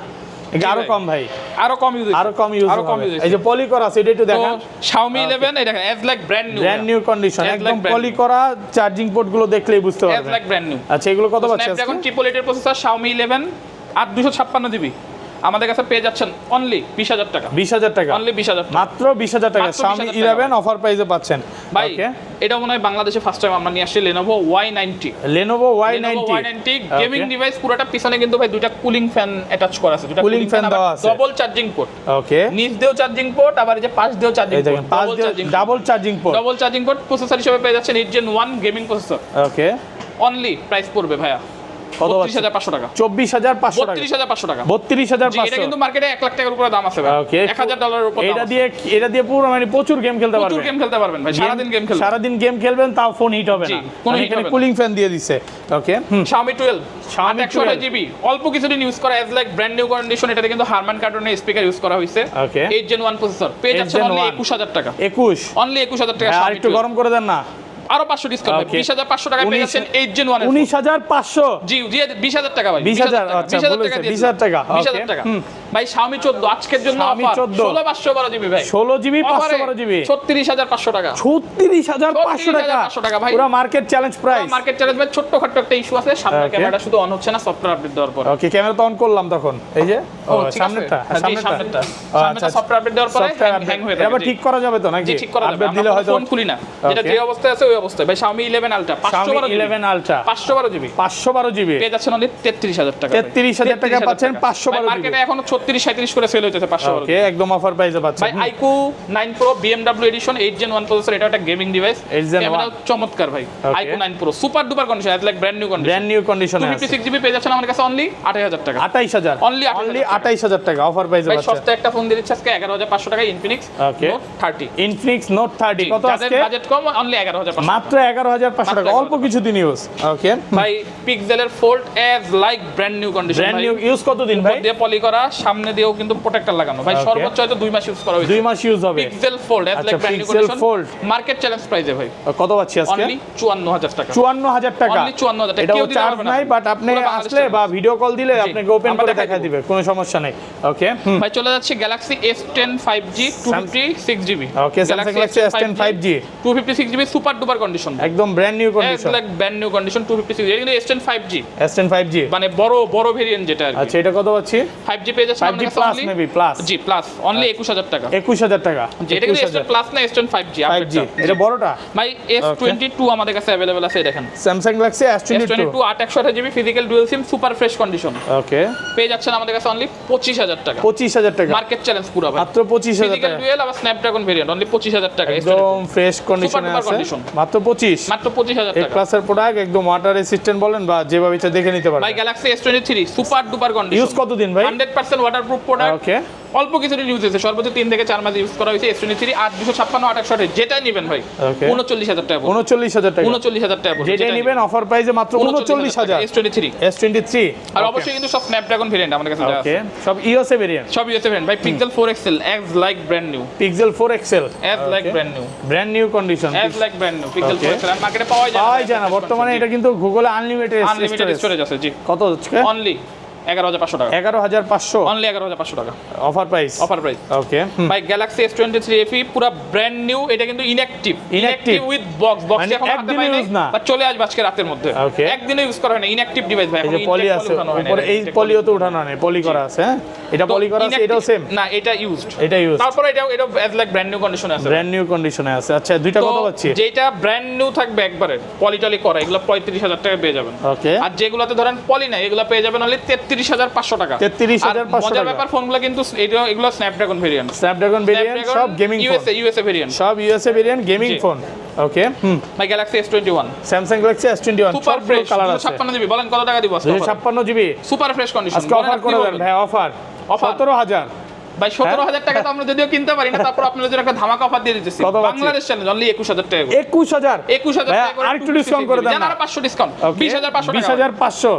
Speaker 1: আরও
Speaker 2: কম ভাই।
Speaker 1: আরও কম ইউজ
Speaker 2: আরও কম ইউজ
Speaker 1: আরও কম ইউজ
Speaker 2: এই যে পলি করা আছে এটা একটু দেখান।
Speaker 1: Xiaomi 11 এই দেখেন as like brand
Speaker 2: new brand new
Speaker 1: condition
Speaker 2: একদম পলি করা চার্জিং পোর্টগুলো দেখলেই বুঝতে
Speaker 1: এজ
Speaker 2: পারবেন।
Speaker 1: লাইক ব্র্যান্ড নিউ
Speaker 2: আচ্ছা এগুলো কত পাচ্ছি
Speaker 1: স্ন্যাপড্রাগন ট্রিপল এইটের প্রসেসর Xiaomi 11 আর 256 জিবি আমাদের কাছে পেয়ে যাচ্ছেন অনলি 20000 টাকা।
Speaker 2: বিশ হাজার টাকা।
Speaker 1: অনলি 20000 টাকা।
Speaker 2: মাত্র বিশ হাজার টাকা।
Speaker 1: 20,000
Speaker 2: ইলেভেন অফার প্রাইসে পাচ্ছেন।
Speaker 1: ভাই এটা মনে হয় বাংলাদেশে ফার্স্ট টাইম আমরা নিয়ে আসছি Lenovo Y90 Lenovo
Speaker 2: Y
Speaker 1: ninety gaming device পুরোটা পিছনে কিন্তু ভাই দুইটা কুলিং ফ্যান অ্যাটাচ করা আছে। দুটা
Speaker 2: Cooling fan দেওয়া আছে।
Speaker 1: ডাবল চার্জিং পোর্ট
Speaker 2: ওকে
Speaker 1: নিচ দিয়েও চার্জিং পোর্ট আবার এই যে পাশ দিয়েও charging
Speaker 2: port
Speaker 1: double charging
Speaker 2: double charging port
Speaker 1: double charging port processor হিসেবে পেয়ে যাচ্ছেন 8 Gen 1 gaming processor
Speaker 2: okay
Speaker 1: only price পড়বে ভাইয়া।
Speaker 2: কত
Speaker 1: বত্রিশ হাজার টাকা।
Speaker 2: চব্বিশ হাজার পাঁচশো টাকা।
Speaker 1: বত্রিশ হাজার পাঁচশো টাকা।
Speaker 2: বত্রিশ হাজার
Speaker 1: জি, এটা কিন্তু মার্কেটে এক লাখ টাকার উপরে দাম আছে ভাই।
Speaker 2: ওকে
Speaker 1: এক হাজার ডলারের উপর
Speaker 2: এটা দিয়ে এটা দিয়ে পুরো মানে প্রচুর গেম খেলতে
Speaker 1: প্রচুর গেম খেলতে পারবেন ভাই সারাদিন গেম খেলতে
Speaker 2: সারাদিন গেম খেলবেন তাও ফোন হিট হবে না।
Speaker 1: কোনো
Speaker 2: মানে এখানে কুলিং ফ্যান দিয়ে দিছে ওকে
Speaker 1: Xiaomi 12
Speaker 2: Xiaomi 12
Speaker 1: জিবি অল্প কিছুদিন ইউজ করা as like brand new condition এটাতে কিন্তু হারমান কার্টুনের স্পিকার ইউজ করা হয়েছে
Speaker 2: Okay.
Speaker 1: 8 জেন 1 প্রসেসর পেয়ে
Speaker 2: 8
Speaker 1: অনলি 21000 টাকা।
Speaker 2: একুশ?
Speaker 1: অনলি 21000 টাকা
Speaker 2: আর একটু গরম করে দেন না।
Speaker 1: আরও 500 ডিসকাউন্ট
Speaker 2: Okay.
Speaker 1: 20500 টাকা পেয়ে
Speaker 2: উনিশ-
Speaker 1: যাচ্ছেন 8 জেন 1
Speaker 2: উনিশ হাজার পাঁচশো।
Speaker 1: জি জি 20000 টাকা ভাই।
Speaker 2: 20,000
Speaker 1: টাকা,
Speaker 2: আচ্ছা,
Speaker 1: 20,000
Speaker 2: বলেছে,
Speaker 1: টাকা বিশ
Speaker 2: 20,000 টাকা,
Speaker 1: বিশ 20,000 টাকা। ভাই Xiaomi 14 আজকের জন্য অফার
Speaker 2: 14
Speaker 1: 16 512 জিবি ভাই।
Speaker 2: ষোলো জিবি পাঁচশো বারো জিবি
Speaker 1: 36500 টাকা।
Speaker 2: ছত্রিশ হাজার পাঁচশো টাকা।
Speaker 1: 36,500 টাকা ভাই।
Speaker 2: পুরো market challenge price
Speaker 1: market challenge ভাই ছোট্টখাট্ট একটা ইস্যু আছে। সামনে শুধু অন হচ্ছে না সফটওয়্যার আপডেট দেওয়ার পর।
Speaker 2: ওকে ক্যামেরা তো অন করলাম তখন। এই যে? ও
Speaker 1: হ্যাঁ।
Speaker 2: ও,
Speaker 1: সামনেরটা।
Speaker 2: আচ্ছা,
Speaker 1: software update দেওয়ার পরে হয়ে
Speaker 2: এবার ঠিক করা যাবে তো নাকি?
Speaker 1: ঠিক করা যাবে।
Speaker 2: আপডেট দিলে হয়তো
Speaker 1: ফোন খুলি না। যেটা যে অবস্থায় আছে ওই অবস্থায়। ভাই Xiaomi 11 Ultra 512
Speaker 2: Xiaomi
Speaker 1: GB
Speaker 2: 11 ultra
Speaker 1: 512 GB
Speaker 2: পাঁচশো বারো জিবি
Speaker 1: পেয়ে যাচ্ছেন অনলি 33000 টাকা
Speaker 2: 33,000 টাকা। পাচ্ছেন 512
Speaker 1: মার্কেটে এখনও 36 37 করে সেল হইতেছে 512
Speaker 2: ওকে একদম অফার প্রাইসে পাচ্ছেন।
Speaker 1: ভাই iQOO 9 pro BMW edition 8 Gen 1 processor এটা একটা গেমিং ডিভাইস ক্যামেরা চমৎকার ভাই। IQOO 9 pro super duper condition like brand new condition
Speaker 2: brand new কন্ডিশনে আছে।
Speaker 1: 256 জিবি পেয়ে যাচ্ছেন আমার কাছে অনলি 28000 টাকা।
Speaker 2: আঠাইশ হাজার।
Speaker 1: 28,000
Speaker 2: অনলি আঠাইশ হাজার টাকা অফার প্রাইসে
Speaker 1: ভাই
Speaker 2: পাচ্ছেন।
Speaker 1: সস্তা একটা ফোন দিচ্ছে আজকে 11500 টাকা
Speaker 2: Infinix
Speaker 1: note 30
Speaker 2: Infinix note thirty কত আজকে?
Speaker 1: বাজেট কম অনলি 11500
Speaker 2: মাত্র এগারো হাজার পাঁচশো টাকা অল্প কিছু দিন ইউজ ওকে
Speaker 1: ভাই পিক্সেলের fold as like brand new condition
Speaker 2: brand new use কতদিন ভাই?
Speaker 1: দিয়ে পলি করা সামনে দিয়েও কিন্তু প্রোটেক্টর লাগানো। ভাই সর্বোচ্চ হয়তো দুই মাস ইউজ করা হয়েছে।
Speaker 2: দুই মাস ইউজ হবে।
Speaker 1: পিক্সেল ফোল্ড
Speaker 2: আচ্ছা,
Speaker 1: like brand
Speaker 2: Pixel condition
Speaker 1: market challenge প্রাইসে ভাই।
Speaker 2: কত পাচ্ছি আজকে?
Speaker 1: অনলি 54000 টাকা।
Speaker 2: চুয়ান্ন হাজার টাকা।
Speaker 1: Only 54,000 টাকা। কেউ দিতে
Speaker 2: চার্জ
Speaker 1: পারবে না।
Speaker 2: নাই বাট আপনি আসলে বা ভিডিও কল দিলে আপনাকে ওপেন করে দেখা
Speaker 1: দিবে।
Speaker 2: কোনো সমস্যা নেই। ওকে
Speaker 1: ভাই চলে যাচ্ছে Galaxy S10 5G 256 GB
Speaker 2: Okay, Samsung Galaxy S10 5G
Speaker 1: 256 GB super duper condition
Speaker 2: একদম brand
Speaker 1: new
Speaker 2: condition
Speaker 1: like brand new condition 256 এটা কিন্তু S10 5G
Speaker 2: S10 5G
Speaker 1: মানে বড় বড় ভেরিয়েন্ট যেটা
Speaker 2: আচ্ছা এটা কত পাচ্ছি?
Speaker 1: 5G পেয়ে যাচ্ছে
Speaker 2: 5G plus maybe, plus।
Speaker 1: G plus only 21000 টাকা
Speaker 2: একুশ হাজার টাকা
Speaker 1: জি এটা কিন্তু
Speaker 2: 21,000
Speaker 1: S10 প্লাস না S10 5G
Speaker 2: 5G এটা বড়টা
Speaker 1: ভাই S22 আমাদের কাছে अवेलेबल আছে এই দেখেন
Speaker 2: Samsung Galaxy S22
Speaker 1: S22 8 GB physical dual SIM super fresh condition
Speaker 2: okay
Speaker 1: পেয়ে যাচ্ছেন আমাদের কাছে অনলি 25000 টাকা
Speaker 2: পঁচিশ হাজার টাকা
Speaker 1: মার্কেট চ্যালেঞ্জ পুরো ভাই
Speaker 2: মাত্র পঁচিশ হাজার
Speaker 1: ফিজিক্যাল
Speaker 2: টাকা
Speaker 1: ডুয়েল আবার স্ন্যাপড্রাগন ভেরিয়েন্ট অনলি 25000 টাকা S22
Speaker 2: একদম ফ্রেশ কন্ডিশনে
Speaker 1: Super duper
Speaker 2: আছে
Speaker 1: condition।
Speaker 2: মাত্র পঁচিশ
Speaker 1: মাত্র 25000
Speaker 2: এই
Speaker 1: টাকা
Speaker 2: ক্লাসের প্রোডাক্ট একদম ওয়াটার রেসিস্ট্যান্ট বলেন বা যেভাবে ইচ্ছা দেখে নিতে
Speaker 1: ভাই
Speaker 2: পারবেন
Speaker 1: Galaxy S23 super duper condition
Speaker 2: use কতদিন ভাই
Speaker 1: 100% ওয়াটারপ্রুফ প্রোডাক্ট
Speaker 2: ওকে
Speaker 1: অল্প কিছুদিন ইউজ হয়েছে। সর্বোচ্চ তিন থেকে চার মাস ইউজ করা হয়েছে এস টোয়েন্টি থ্রি আর দুশো ছাপ্পান্ন আট একশো যেটাই নেবেন ভাই. উনচল্লিশ হাজার টাকা।
Speaker 2: উনচল্লিশ হাজার টাকা।
Speaker 1: উনচল্লিশ হাজার টাকা
Speaker 2: যেটাই নেবেন অফার প্রাইসে মাত্র উনচল্লিশ হাজার
Speaker 1: S twenty three
Speaker 2: S twenty three
Speaker 1: আর অবশ্যই কিন্তু সব স্ন্যাপড্রাগন ভেরিয়েন্ট আমাদের কাছে
Speaker 2: ওকে
Speaker 1: আছে
Speaker 2: সব ইওসে ভেরিয়েন্ট
Speaker 1: সব ইউএসএ ভেরিয়েন্ট ভাই pixel four XL as like brand
Speaker 2: new pixel four
Speaker 1: XL as like brand
Speaker 2: new brand new
Speaker 1: condition as like brand new
Speaker 2: pixel.
Speaker 1: Four XL মার্কেটে পাওয়া যায়
Speaker 2: পাওয়াই যায় না। বর্তমানে এটা কিন্তু গুগলে আনলিমিটেড
Speaker 1: আনলিমিটেড স্টোরেজ আছে জি।
Speaker 2: কত
Speaker 1: অনলি এগারো হাজার পাঁচশো টাকা।
Speaker 2: এগারো হাজার পাঁচশো?
Speaker 1: অনলি এগারো হাজার পাঁচশো টাকা।
Speaker 2: Offer price
Speaker 1: offer price
Speaker 2: okay
Speaker 1: ভাই Galaxy S twenty three FE পুরো ব্র্যান্ড নিউ এটা কিন্তু inactive
Speaker 2: Inactive?
Speaker 1: With box box
Speaker 2: মানে
Speaker 1: এখন হাতে পাই
Speaker 2: না?
Speaker 1: বা চলে আসবে আজকে রাতের মধ্যে।
Speaker 2: Okay.
Speaker 1: একদিনও ইউজ করা হয় না। ইনঅ্যাক্টিভ ডিভাইস ভাই এখন
Speaker 2: পলি আছে
Speaker 1: উঠানো হয়
Speaker 2: উপরে এই পলিও তো উঠানো নেই পলি করা আছে হ্যাঁ? এটা পলি করা আছে এটাও সেম
Speaker 1: না এটা ইউজড
Speaker 2: এটা ইউজ
Speaker 1: তারপরে এটা এটা অ্যাজ লাইক ব্র্যান্ড নিউ কন্ডিশনে আছে।
Speaker 2: ব্র্যান্ড নিউ কন্ডিশনে আছে। আচ্ছা দুইটা কত পাচ্ছি?
Speaker 1: যেটা ব্র্যান্ড নিউ থাকবে একবারে পলিটলি করা এগুলো পঁয়ত্রিশ হাজার টাকা পেয়ে যাবেন।
Speaker 2: ওকে
Speaker 1: আর যেগুলোতে ধরেন পলি নাই এগুলো পেয়ে যাবেন অনলি তেত্রিশ হাজার পাঁচশো টাকা।
Speaker 2: 33,500
Speaker 1: মজার
Speaker 2: টাকা।
Speaker 1: ব্যাপার ফোনগুলো কিন্তু এগুলো স্ন্যাপড্রাগন ভেরিয়েন্ট
Speaker 2: স্ন্যাপড্রাগন ভেরিয়েন্ট সব গেমিং
Speaker 1: ইউএসএ ইউএসএ ভেরিয়েন্ট
Speaker 2: সব USA variant
Speaker 1: gaming
Speaker 2: phone okay hmm.
Speaker 1: My Galaxy S twenty one
Speaker 2: Samsung Galaxy S twenty one
Speaker 1: super fresh
Speaker 2: colour আছে।
Speaker 1: ছাপ্পান্ন জিবি বলেন কত টাকা দিব
Speaker 2: ছাপ্পান্ন
Speaker 1: GB super fresh
Speaker 2: condition offer করে দেন ভাই অফার
Speaker 1: Offer?
Speaker 2: সতেরো হাজার।
Speaker 1: ভাই সতেরো হাজার টাকা তো আমরা যদিও কিনতে পারি না তারপর আপনাদের জন্য একটা ধামাকা অফার দিয়ে দিতেছি। বাংলাদেশ চ্যানেল অনলি একুশ হাজার টাকা
Speaker 2: একুশ হাজার?
Speaker 1: একুশ হাজার 256
Speaker 2: ডিসকাউন্ট করে দেন
Speaker 1: আর পাঁচশো ডিসকাউন্ট বিশ হাজার পাঁচশো
Speaker 2: বিশ হাজার পাঁচশো।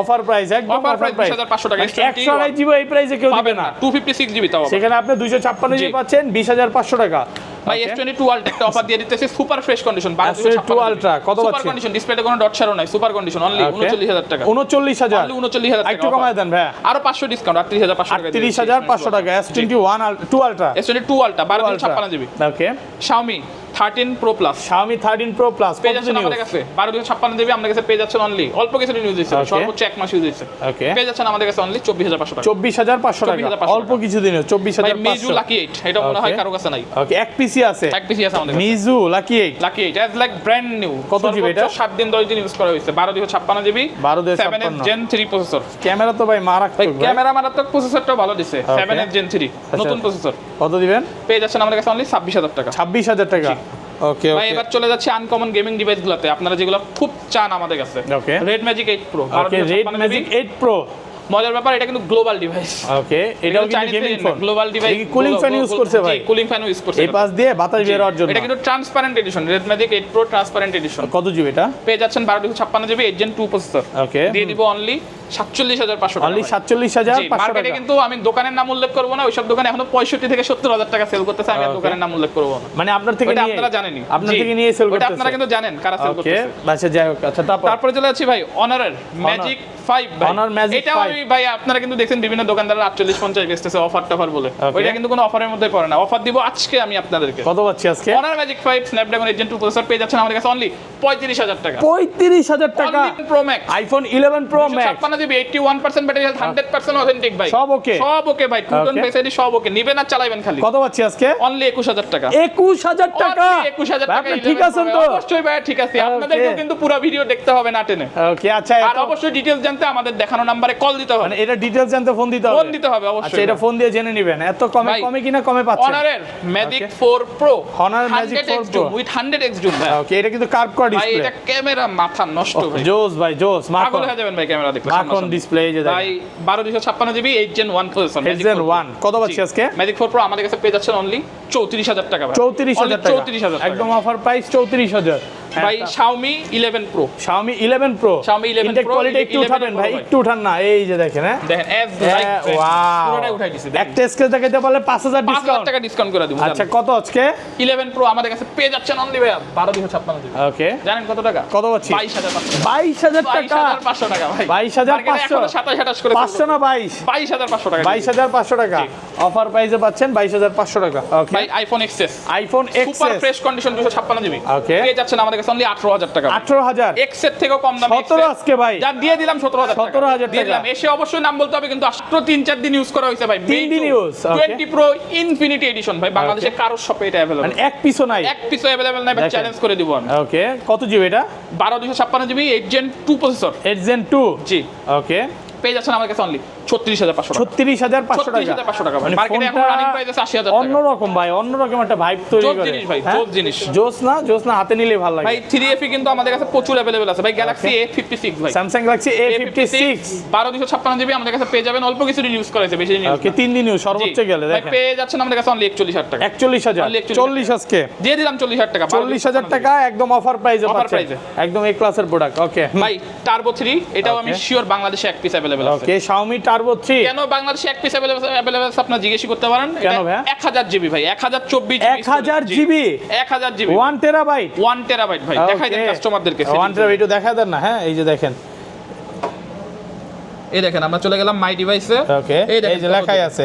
Speaker 2: অফার প্রাইস একদম
Speaker 1: অফার
Speaker 2: অফার
Speaker 1: price,
Speaker 2: প্রাইস
Speaker 1: 20,500 টাকা,
Speaker 2: একশো আড়াই জিবি এই প্রাইসে কেউ
Speaker 1: পাবে
Speaker 2: না।
Speaker 1: না। টু ফিফটি সিক্স জিবি তাও
Speaker 2: সেখানে আপনি দুইশো ছাপ্পান্ন জিবি পাচ্ছেন বিশ হাজার পাঁচশো টাকা।
Speaker 1: ভাই এস টোয়েন্টি টু আলট্রা একটা অফার দিয়ে দিতেছে super fresh condition
Speaker 2: S22 Ultra, কত
Speaker 1: সুপার কন্ডিশন ডিসপ্লেতে কোনো ডট ছাড়ো নাই সুপার কন্ডিশন অনলি উনচল্লিশ হাজার টাকা।
Speaker 2: উনচল্লিশ হাজার?
Speaker 1: অনলি উনচল্লিশ হাজার
Speaker 2: একটু কমায় দেন ভাই
Speaker 1: আরও পাঁচশো ডিসকাউন্ট আটত্রিশ হাজার পাঁচশো টাকা
Speaker 2: তিরিশ হাজার পাঁচশো টাকা S twenty one two ultra
Speaker 1: S twenty two ultra বারো দিন ছাপ্পান্ন GB
Speaker 2: okay
Speaker 1: Xiaomi thirteen pro plus
Speaker 2: Xiaomi 13 Pro Plus
Speaker 1: পেয়ে যাচ্ছেন আমাদের কাছে। বারো দিন ছাপ্পান্ন জিবি আমাদের কাছে পেয়ে যাচ্ছেন অনলি অল্প কিছু ইউজ
Speaker 2: Okay.
Speaker 1: সর্বোচ্চ এক মাস ইউজ
Speaker 2: ওকে
Speaker 1: পেয়ে যাচ্ছেন আমাদের কাছে অনলি চব্বিশ হাজার পাঁচশো টাকা।
Speaker 2: চব্বিশ হাজার পাঁচশো টাকা। অল্প কিছু দিনে চব্বিশ হাজার
Speaker 1: মিজু লাকি এইট এটা মনে হয় কারও কাছে নাই।
Speaker 2: ওকে এক পিসি আছে।
Speaker 1: এক পিসি আছে আমাদের
Speaker 2: Meizu lucky eight
Speaker 1: lucky eight as like brand new
Speaker 2: কত GB এটা?
Speaker 1: সাত দিন দশ দিন ইউজ করা হয়েছে। বারো দুশো ছাপ্পান্ন GB
Speaker 2: 12,256
Speaker 1: Gen three processor
Speaker 2: camera তো ভাই মারাত্মক ভাই।
Speaker 1: ক্যামেরা মারাত্মক প্রসেসরটাও ভালো দিছে. সেভেন এস জেন থ্রি নতুন প্রসেসর
Speaker 2: কত দিবেন?
Speaker 1: পেয়ে যাচ্ছেন আমাদের কাছে অনলি ছাব্বিশ হাজার টাকা।
Speaker 2: ছাব্বিশ হাজার টাকা। ওকে
Speaker 1: ভাই এবার চলে যাচ্ছে আনকমন গেমিং ডিভাইস গুলোতে। আপনারা যেগুলো খুব চান আমাদের কাছে।
Speaker 2: Okay
Speaker 1: red magic eight pro
Speaker 2: okay red magic eight pro
Speaker 1: মজার ব্যাপার এটা কিন্তু গ্লোবাল ডিভাইস
Speaker 2: ওকে এটাও কিন্তু gaming phone
Speaker 1: global device
Speaker 2: cooling fan use করছে ভাই?
Speaker 1: কুলিং ফ্যান ইউজ করছে।
Speaker 2: এই পাশ দিয়ে বাতাস বের হওয়ার জন্য।
Speaker 1: এটা কিন্তু transparent edition red magic eight pro transparent edition
Speaker 2: কত জিবি এটা?
Speaker 1: পেয়ে যাচ্ছেন বারো দুশো ছাপ্পান্ন GB eight Gen two processor
Speaker 2: okay
Speaker 1: দিয়ে দিব অনলি সাতচল্লিশ হাজার পাঁচশো
Speaker 2: অনলি সাতচল্লিশ হাজার পাঁচশো
Speaker 1: মার্কেটে কিন্তু আমি দোকানের নাম উল্লেখ করব না ওইসব দোকানে এখনও পঁয়ষট্টি থেকে সত্তর হাজার টাকা সেল করতেছে আমি দোকানের নাম উল্লেখ করব না।
Speaker 2: মানে আপনার থেকে নিয়ে
Speaker 1: আপনারা জানেনই।
Speaker 2: আপনার থেকে নিয়ে সেল করতেছে।
Speaker 1: আপনারা কিন্তু জানেন কারা সেল করতেছে।
Speaker 2: আচ্ছা যাই হোক আচ্ছা তারপর
Speaker 1: তারপরে চলে যাচ্ছি ভাই অনারের ম্যাজিক ফাইভ
Speaker 2: Honor Magic
Speaker 1: এটাও
Speaker 2: 5
Speaker 1: ভাই আপনারা কিন্তু দেখছেন বিভিন্ন দোকানদাররা আটচল্লিশ পঞ্চাশ বেচতেছে অফার টফার বলে। ওইটা কিন্তু কোনো অফারের মধ্যে পড়ে না। অফার দিব আজকে আমি আপনাদেরকে।
Speaker 2: কত পাচ্ছি আজকে?
Speaker 1: অনার ম্যাজিক ফাইভ স্ন্যাপড্রাগন এজেন্ট টু প্রসেসর পেয়ে যাচ্ছেন আমাদের কাছে অনলি পঁয়ত্রিশ হাজার টাকা।
Speaker 2: পঁয়ত্রিশ হাজার টাকা।
Speaker 1: Pro max
Speaker 2: iPhone eleven pro max
Speaker 1: ছাপ্পান্ন GB eighty one percent battery health hundred percent authentic ভাই।
Speaker 2: সব okay?
Speaker 1: সব ওকে ভাই। টু টোন ফেসিলিটি সব ওকে নিবেন আর চালাবেন খালি।
Speaker 2: কত পাচ্ছি আজকে?
Speaker 1: অনলি একুশ হাজার টাকা।
Speaker 2: একুশ হাজার টাকা।
Speaker 1: একুশ হাজার টাকা
Speaker 2: ঠিক
Speaker 1: 11
Speaker 2: আছেন তো?
Speaker 1: অবশ্যই ভাই ঠিক আছে. আপনাদেরকেও কিন্তু পুরো ভিডিও দেখতে হবে না টেনে।
Speaker 2: ওকে আচ্ছা
Speaker 1: আর অবশ্যই ডিটেলস জানতে আমাদের দেখানো নাম্বারে কল দিতে হবে।
Speaker 2: মানে এটা ডিটেলস জানতে ফোন দিতে হবে।
Speaker 1: ফোন দিতে হবে
Speaker 2: আচ্ছা এটা ফোন দিয়ে জেনে নেবেন। এত কমে কমে কিনা কমে পাচ্ছেন।
Speaker 1: অনারের magic
Speaker 2: Okay.
Speaker 1: 4 pro
Speaker 2: Honor Magic 4 Pro।
Speaker 1: With 100 X zoom ভাই।
Speaker 2: ওকে এটা কিন্তু কার্ভ করা
Speaker 1: ভাই এটা ক্যামেরা মাথা নষ্ট ভাই।
Speaker 2: জোস ভাই জোস
Speaker 1: পাগল হয়ে যাবেন ভাই ক্যামেরা দেখলে
Speaker 2: মাখন ডিসপ্লে এই যে
Speaker 1: ভাই বারো দুশো ছাপ্পান্ন GB eight Gen one processor
Speaker 2: Gen 1 কত পাচ্ছি আজকে?
Speaker 1: ম্যাজিক ফোর প্রো আমাদের কাছে পেয়ে যাচ্ছেন অনলি চৌত্রিশ হাজার টাকা ভাই।
Speaker 2: চৌত্রিশ হাজার টাকা।
Speaker 1: চৌত্রিশ হাজার
Speaker 2: একদম অফার প্রাইস চৌত্রিশ হাজার।
Speaker 1: ভাই Xiaomi eleven pro
Speaker 2: Xiaomi 11 Pro
Speaker 1: Xiaomi 11 Pro,
Speaker 2: quality একটু উঠাবেন ভাই। একটু উঠান না এই যে দেখেন হ্যাঁ?
Speaker 1: দেখেন এজ লাইক
Speaker 2: ওয়াও
Speaker 1: পুরোটাই উঠাই দিছি
Speaker 2: একটা স্কেচ দেখাইতে পারলে 5000
Speaker 1: পাঁচ হাজার
Speaker 2: ডিসকাউন্ট
Speaker 1: টাকা ডিসকাউন্ট করে দিব
Speaker 2: আচ্ছা কত আজকে?
Speaker 1: ইলেভেন প্রো আমাদের কাছে পেয়ে যাচ্ছেন অনলি ভাই বারো দুশো
Speaker 2: ওকে
Speaker 1: জানেন কত টাকা?
Speaker 2: কত পাচ্ছি?
Speaker 1: বাইশ হাজার পাঁচশো
Speaker 2: 22000
Speaker 1: বাইশ
Speaker 2: টাকা?
Speaker 1: ভাই।
Speaker 2: 22,500
Speaker 1: সাতাশ আঠাশ করে
Speaker 2: 500 না 22
Speaker 1: বাইশ? হাজার পাঁচশো টাকা।
Speaker 2: 22500 টাকা। অফার প্রাইসে পাচ্ছেন 22500 টাকা। ওকে
Speaker 1: ভাই iPhone XS
Speaker 2: iPhone
Speaker 1: super
Speaker 2: XS
Speaker 1: fresh condition দুশো ছাপ্পান্ন জিবি
Speaker 2: Okay.
Speaker 1: পেয়ে যাচ্ছেন আমাদের কাছে অনলি আঠারো হাজার টাকা।
Speaker 2: 18000
Speaker 1: এক্সের থেকেও কম দাম
Speaker 2: 17 আজকে ভাই।
Speaker 1: যা দিয়ে দিলাম সতেরো হাজার
Speaker 2: 17,000
Speaker 1: দিয়ে দিলাম। এসে অবশ্যই নাম বলতে হবে কিন্তু মাত্র তিন চার দিন ইউজ করা হয়েছে ভাই।
Speaker 2: তিন দিন use, okay.
Speaker 1: Twenty pro infinity edition ভাই। বাংলাদেশে কারোর শপে এটা অ্যাভেলেবল
Speaker 2: মানে এক পিসও নাই।
Speaker 1: এক পিসও অ্যাভেলেবল নাই
Speaker 2: দেখেন।
Speaker 1: চ্যালেঞ্জ করে দিব আমি।
Speaker 2: ওকে কত জিবি এটা?
Speaker 1: বারো দুশো ছাপ্পান্ন GB eight Gen two processor
Speaker 2: 8 Gen 2
Speaker 1: জি।
Speaker 2: ওকে
Speaker 1: পেয়ে যাচ্ছেন আমার কাছে অনলি ছত্রিশ হাজার পাঁচশো টাকা।
Speaker 2: 36500 টাকা।
Speaker 1: 36,500 টাকা। মার্কেটে এখন রানিং প্রাইস আছে 80,000 টাকা।
Speaker 2: অন্যরকম ভাই অন্যরকম একটা ভাইব তৈরি করে।
Speaker 1: জিনিস ভাই? জোস জিনিস।
Speaker 2: জোস না জোস না হাতে নিলে ভালো লাগে।
Speaker 1: ভাই থ্রি এফি কিন্তু আমাদের কাছে প্রচুর অ্যাভেলেবল আছে। ভাই গ্যালাক্সি এ ফিফটি সিক্স ভাই।
Speaker 2: স্যামসাং গ্যালাক্সি A56
Speaker 1: বারো দুশো ছাপ্পান্ন জিবি আমাদের কাছে পেয়ে যাবেন। অল্প কিছু ইউজ করেছে বেশি
Speaker 2: ওকে তিন দিন সর্বোচ্চ গেলে দেখেন।
Speaker 1: পেয়ে যাচ্ছেন আমাদের কাছে অনলি একচল্লিশ হাজার টাকা।
Speaker 2: 41000
Speaker 1: Only 41,000
Speaker 2: চল্লিশ আজকে।
Speaker 1: দিয়ে দিলাম চল্লিশ হাজার টাকা।
Speaker 2: চল্লিশ হাজার টাকা একদম অফার প্রাইসে
Speaker 1: Offer
Speaker 2: পাচ্ছেন। একদম এ ক্লাসের প্রোডাক্ট ওকে
Speaker 1: ভাই টার্বো থ্রি এটাও আমি শিওর বাংলাদেশে এক পিস অ্যাভেলেবল আছে।
Speaker 2: ওকে Xiaomi Turbo 3
Speaker 1: কেন বাংলাদেশে এক পিস অ্যাভেলেবল আছে আপনার জিজ্ঞেস করতে পারেন?
Speaker 2: কেন ভাইয়া?
Speaker 1: এক হাজার জিবি ভাই এক হাজার
Speaker 2: 1000 GB?
Speaker 1: এক হাজার জিবি
Speaker 2: 1 টেরাবাইট
Speaker 1: টেরাবাইট ভাই দেখাই দেন কাস্টমারদেরকে
Speaker 2: 1 টেরাবাইট দেখা দেন না হ্যাঁ? এই যে দেখেন।
Speaker 1: এই দেখেন আমরা চলে গেলাম মাই ডিভাইসে
Speaker 2: ওকে
Speaker 1: এই
Speaker 2: এই যে লেখাই আছে।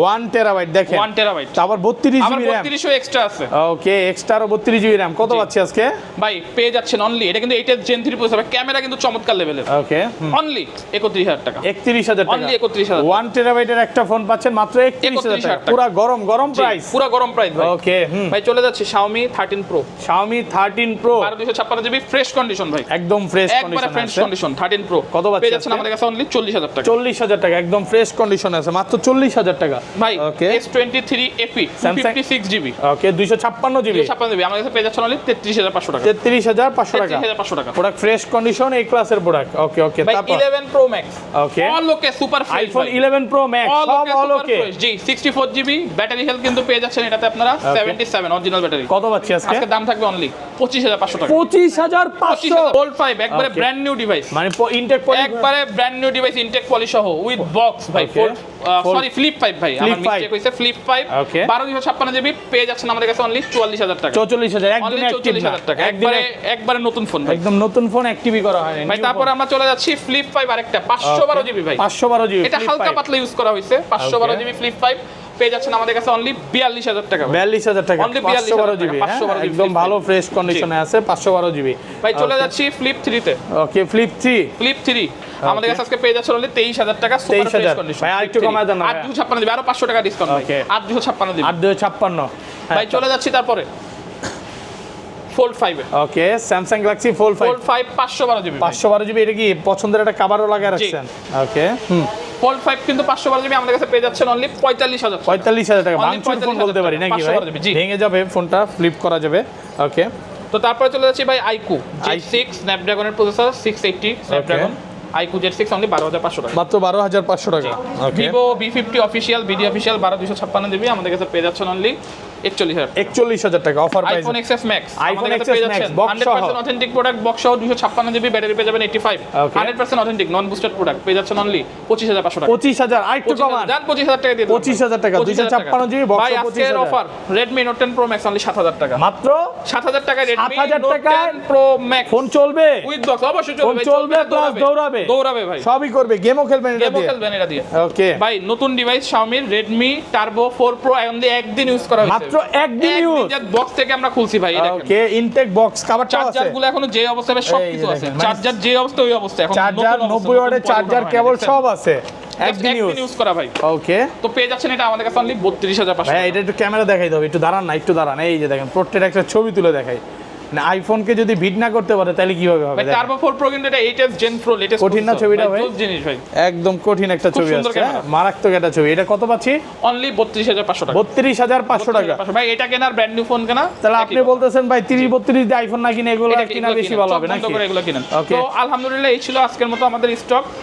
Speaker 2: ওয়ান টেরাবাইট দেখেন।
Speaker 1: ওয়ান টেরাবাইট
Speaker 2: আবার বত্রিশ জিবি র্যাম
Speaker 1: বত্রিশশো এক্সট্রা আছে।
Speaker 2: ওকে এক্সট্রা আরও বত্রিশ জিবি র্যাম কত পাচ্ছি আজকে?
Speaker 1: ভাই পেয়ে যাচ্ছেন অনলি এটা কিন্তু এইটার জেন থ্রি প্রসেসর ক্যামেরা কিন্তু চমৎকার লেভেলের
Speaker 2: ওকে
Speaker 1: অনলি একত্রিশ হাজার টাকা।
Speaker 2: একত্রিশ হাজার টাকা।
Speaker 1: Only 31,000
Speaker 2: ওয়ান টেরাবাইটের একটা ফোন পাচ্ছেন মাত্র একত্রিশ হাজার
Speaker 1: 31,000
Speaker 2: টাকা
Speaker 1: টাকা।
Speaker 2: পুরা গরম গরম প্রাইস
Speaker 1: পুরো গরম প্রাইস ভাই।
Speaker 2: ওকে
Speaker 1: ভাই চলে যাচ্ছে Xiaomi 13 Pro
Speaker 2: Xiaomi 13 Pro
Speaker 1: বারো দুশো ছাপ্পান্ন জিবি ফ্রেশ কন্ডিশন ভাই।
Speaker 2: একদম ফ্রেশ
Speaker 1: একবারে ফ্রেশ
Speaker 2: কন্ডিশন আছে।
Speaker 1: কন্ডিশন 13 Pro
Speaker 2: কত পাচ্ছি
Speaker 1: পেয়ে যাচ্ছেন আমাদের কাছে অনলি চল্লিশ হাজার টাকা।
Speaker 2: চল্লিশ হাজার টাকা একদম ফ্রেশ কন্ডিশন আছে। মাত্র চল্লিশ হাজার টাকা
Speaker 1: ভাই
Speaker 2: ওকে
Speaker 1: এস টোয়েন্টি থ্রি এপি
Speaker 2: Samsung-
Speaker 1: fifty six GB
Speaker 2: okay দুইশো ছাপ্পান্ন জিবি
Speaker 1: ছাপ্পান্ন আমাদের কাছে পেয়ে যাচ্ছেন অনলি তেত্রিশ হাজার পাঁচশো টাকা।
Speaker 2: তেত্রিশ হাজার পাঁচশো টাকা।
Speaker 1: তেত্রিশ হাজার পাঁচশো টাকা।
Speaker 2: প্রোডাক্ট ফ্রেশ কন্ডিশন এই ক্লাসের প্রোডাক্ট ওকে ওকে তারপর?
Speaker 1: Eleven pro
Speaker 2: max
Speaker 1: okay all okay super
Speaker 2: fresh iPhone eleven pro
Speaker 1: max
Speaker 2: সব অল ওকে
Speaker 1: জি সিক্সটি ফোর ব্যাটারি হেলথ কিন্তু পেয়ে যাচ্ছেন এটাতে আপনারা। সেভেন্টি সেভেন অরিজিনাল ব্যাটারি
Speaker 2: কত পাচ্ছি আজকে?
Speaker 1: আজকে দাম থাকবে অনলি পঁচিশ হাজার পাঁচশো টাকা।
Speaker 2: পঁচিশ হাজার
Speaker 1: পঁচিশ।
Speaker 2: পাঁচশো
Speaker 1: হাজার গোল্ড ফাইভ একবারে ব্র্যান্ড নিউ ডিভাইস
Speaker 2: মানে ইনটেক
Speaker 1: একবারে brand new device intact poly সহ উইথ বক্স ভাই সরি ফ্লিপ ফাইভ ভাই ফ্লিপ জিবি পেয়ে যাচ্ছেন আমাদের কাছে অনলি চুয়াল্লিশ হাজার টাকা।
Speaker 2: চৌচল্লিশ হাজার একদম
Speaker 1: অনলি
Speaker 2: অ্যাক্টিভ
Speaker 1: চৌচল্লিশ হাজার টাকা। একবারে একবারে নতুন ফোন
Speaker 2: একদম নতুন ফোন অ্যাক্টিভই করা হয়
Speaker 1: ভাই তারপরে আমরা চলে যাচ্ছি ফ্লিপ ফাইভ আরেকটা পাঁচশো বারো জিবি ভাই।
Speaker 2: পাঁচশো বারো জিবি
Speaker 1: এটা হালকা পাতলা ইউজ করা হয়েছে পাঁচশো বারো জিবি ফ্লিপ ফাইভ পেয়ে যাচ্ছেন আমাদের কাছে অনলি বিয়াল্লিশ হাজার টাকা ভাই।
Speaker 2: বিয়াল্লিশ হাজার টাকা
Speaker 1: Only
Speaker 2: পাঁচশো বারো
Speaker 1: 42,000
Speaker 2: জিবি
Speaker 1: টাকা, 512
Speaker 2: একদম ভালো ফ্রেশ কন্ডিশনে আছে পাঁচশো বারো জিবি।
Speaker 1: ভাই চলে যাচ্ছি ফ্লিপ
Speaker 2: ওকে ফ্লিপ
Speaker 1: ফ্লিপ আমাদের কাছে আজকে পেয়ে যাচ্ছে অনলি তেইশ হাজার টাকা সুপার
Speaker 2: 23,000
Speaker 1: ফ্রেশ কন্ডিশন
Speaker 2: ভাই, আরেকটু কমায় দেন না
Speaker 1: আট
Speaker 2: ভাই।
Speaker 1: দুশো ছাপ্পান্ন দিবে আরও পাঁচশো টাকা ডিসকাউন্ট ভাই।
Speaker 2: Okay.
Speaker 1: আট দুশো ছাপ্পান্ন দিবে।
Speaker 2: আট দুই ছাপ্পান্ন।
Speaker 1: ভাই চলে যাচ্ছি তারপরে। ফোল্ড ফাইভে
Speaker 2: okay Samsung Galaxy fold five
Speaker 1: fold five পাঁচশো বারো জিবি
Speaker 2: পাঁচশো বারো জিবি এটা কি পছন্দের একটা কাবারও লাগিয়ে রাখছেন? ওকে হুম।
Speaker 1: ফোল্ড ফাইভ কিন্তু পাঁচশো বারো জিবি আমাদের কাছে পেয়ে যাচ্ছেন অনলি পঁয়তাল্লিশ হাজার
Speaker 2: পঁয়তাল্লিশ হাজার টাকা। ভাঙচুর ফোন বলতে পারি নাকি ভাই। ভেঙে যাবে ফোনটা ফ্লিপ করা যাবে। ওকে
Speaker 1: তো তারপরে চলে যাচ্ছি ভাই iQOO
Speaker 2: iQOO।
Speaker 1: Six স্ন্যাপড্রাগনের processor six eighty Snapdragon iQOO Z six only বারো হাজার পাঁচশো টাকা।
Speaker 2: মাত্র বারো হাজার পাঁচশো টাকা।
Speaker 1: Vivo V fifty official BD official বারো দুশো ছাপ্পান্ন জিবি আমাদের কাছে পেয়ে যাচ্ছেন অনলি একচল্লিশ হাজার।
Speaker 2: একচল্লিশ হাজার টাকা offer price
Speaker 1: iPhone XS max
Speaker 2: iPhone XS Max,
Speaker 1: যাচ্ছেন।
Speaker 2: box
Speaker 1: hundred percent authentic product box সহ দুশো ছাপ্পান্ন জিবি ব্যাটারি পেয়ে যাবেন eighty five
Speaker 2: Okay.
Speaker 1: Hundred percent authentic non boosted product পেয়ে যাচ্ছেন অনলি পঁচিশ হাজার পাঁচশো টাকা।
Speaker 2: পঁচিশ হাজার আরেকটু কমান।
Speaker 1: যান পঁচিশ টাকা দিয়ে
Speaker 2: 25,000 টাকা, 256 জিবি, box
Speaker 1: ভাই
Speaker 2: সহ
Speaker 1: আজকের
Speaker 2: 25,000
Speaker 1: offer Redmi note ten pro max only সাত হাজার টাকা।
Speaker 2: মাত্র
Speaker 1: সাত হাজার টাকায় রেডমি
Speaker 2: 7,000
Speaker 1: নোট
Speaker 2: টাকায়
Speaker 1: টেন প্রো ম্যাক্স
Speaker 2: ফোন চলবে।
Speaker 1: উইথ বক্স অবশ্যই চলবে ভাই,
Speaker 2: চলবে প্লাস দৌড়াবে।
Speaker 1: দৌড়াবে। ভাই।
Speaker 2: সবই করবে গেমও খেলবেন এটা
Speaker 1: গেমও
Speaker 2: দিয়ে।
Speaker 1: খেলবেন এটা দিয়ে।
Speaker 2: ওকে
Speaker 1: ভাই নতুন device Xiaomi Redmi Turbo 4 Pro only একদিন ইউজ করা হয়েছে।
Speaker 2: মাত্র একদিন ইউজ
Speaker 1: বক্স থেকে আমরা খুলছি ভাই
Speaker 2: ওকে ইনটেক বক্স
Speaker 1: কভার চার্জারগুলো এখনও যে অবস্থায় সব কিছু আছে।
Speaker 2: মানে
Speaker 1: চার্জার যে অবস্থা ওই অবস্থা। এখন
Speaker 2: চার্জার
Speaker 1: নতুন অবস্থা,
Speaker 2: নব্বই ওয়াটের চার্জার কেবল সব আছে। একদিন
Speaker 1: একদিন
Speaker 2: ইউজ
Speaker 1: ইউজ করা ভাই।
Speaker 2: ওকে
Speaker 1: তো পেয়ে যাচ্ছেন এটা আমাদের কাছে অনলি
Speaker 2: ভাই এটা একটু ক্যামেরা দেখাই দেবে একটু দাঁড়ান না একটু দাঁড়ান। এই যে দেখেন প্রত্যেকটা একটা ছবি তুলে দেখাই। মানে আইফোনকে যদি বিট না করতে পারে তাহলে কীভাবে হবে?
Speaker 1: ভাই টার্বো 4 Pro কিন্তু এটা 8s Gen Pro লেটেস্ট
Speaker 2: কঠিন না ছবিটা ভাই?
Speaker 1: জিনিস ভাই।
Speaker 2: একদম কঠিন একটা ছবি আছে মারাত্মক একটা ছবি। এটা কত পাচ্ছি?
Speaker 1: অনলি বত্রিশ হাজার পাঁচশো টাকা।
Speaker 2: বত্রিশ হাজার পাঁচশো টাকা।
Speaker 1: ভাই এটা কেনার ব্র্যান্ড নিউ ফোন কেনা?
Speaker 2: তাহলে আপনি বলতেছেন ভাই তিরিশ বত্রিশ দিয়ে আইফোন না কিনে এগুলো কিনা বেশি ভালো হবে নাকি?
Speaker 1: এগুলো কিনেন। তো আলহামদুলিল্লাহ এই ছিল আজকের মতো আমাদের স্টক